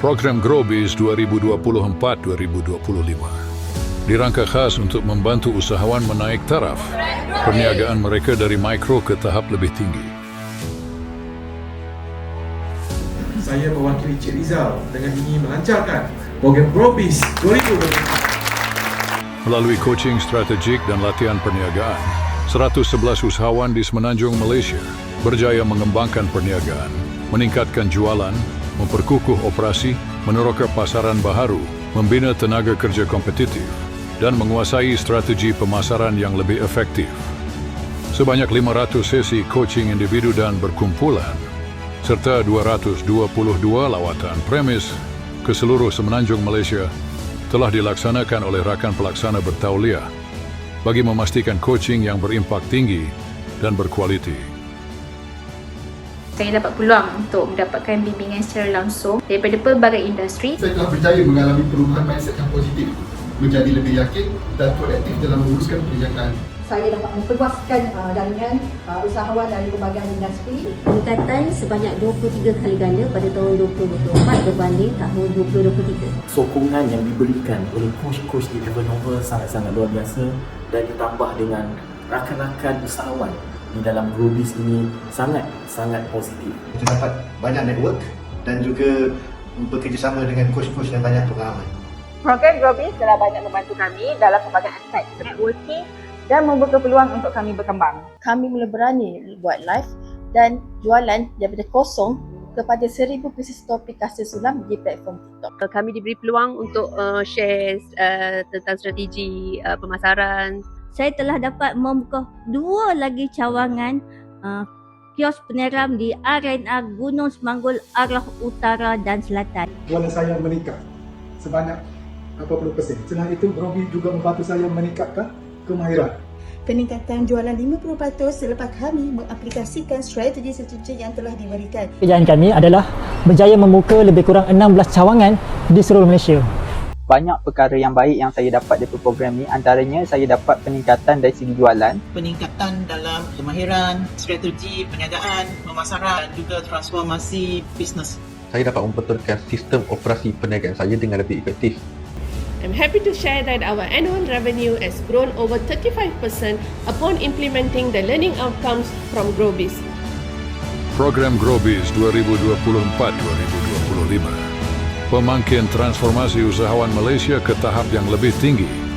Program Growbiz 2024-2025 dirangka khas untuk membantu usahawan menaik taraf perniagaan mereka dari mikro ke tahap lebih tinggi. Saya mewakili Cik Rizal dengan ingin melancarkan program Growbiz 2024. Melalui coaching strategik dan latihan perniagaan, 111 usahawan di Semenanjung Malaysia berjaya mengembangkan perniagaan, meningkatkan jualan, memperkukuh operasi, meneroka pasaran baharu, membina tenaga kerja kompetitif, dan menguasai strategi pemasaran yang lebih efektif. Sebanyak 500 sesi coaching individu dan berkumpulan, serta 222 lawatan premis ke seluruh Semenanjung Malaysia telah dilaksanakan oleh rakan pelaksana bertauliah bagi memastikan coaching yang berimpak tinggi dan berkualiti. Saya dapat peluang untuk mendapatkan bimbingan secara langsung daripada pelbagai industri. saya telah berjaya mengalami perubahan mindset yang positif, menjadi lebih yakin dan proaktif dalam menguruskan perniagaan. saya dapat memperluaskan uh, jaringan uh, usahawan dari berbagai industri. Peningkatan sebanyak 23 kali ganda pada tahun 2024 berbanding tahun 2023. sokongan yang diberikan oleh coach-coach di level Nova sangat-sangat luar biasa dan ditambah dengan rakan-rakan usahawan di dalam Growbiz ini sangat-sangat positif. kita dapat banyak network dan juga bekerjasama dengan coach-coach yang banyak pengalaman. Program Growbiz telah banyak membantu kami dalam pelbagai aspek networking dan membuka peluang untuk kami berkembang. kami mula berani buat live dan jualan daripada kosong kepada seribu pieces topik kasih sulam di platform TikTok. kami diberi peluang untuk uh, share uh, tentang strategi uh, pemasaran. Saya telah dapat membuka dua lagi cawangan uh, kios peneram di RNR Gunung Semanggul arah utara dan selatan. Jualan saya meningkat sebanyak 80%. Selain itu, Robi juga membantu saya meningkatkan kemahiran. Peningkatan jualan 50% selepas kami mengaplikasikan strategi-strategi yang telah diberikan. Pekerjaan kami adalah berjaya membuka lebih kurang 16 cawangan di seluruh Malaysia. Banyak perkara yang baik yang saya dapat dari program ni antaranya saya dapat peningkatan dari segi jualan Peningkatan dalam kemahiran, strategi perniagaan, pemasaran dan juga transformasi bisnes. Saya dapat membetulkan sistem operasi perniagaan saya dengan lebih efektif. I'm happy to share that our annual revenue has grown over 35% upon implementing the learning outcomes from Growbiz. Program Growbiz 2024-2025 pemangkin transformasi usahawan Malaysia ke tahap yang lebih tinggi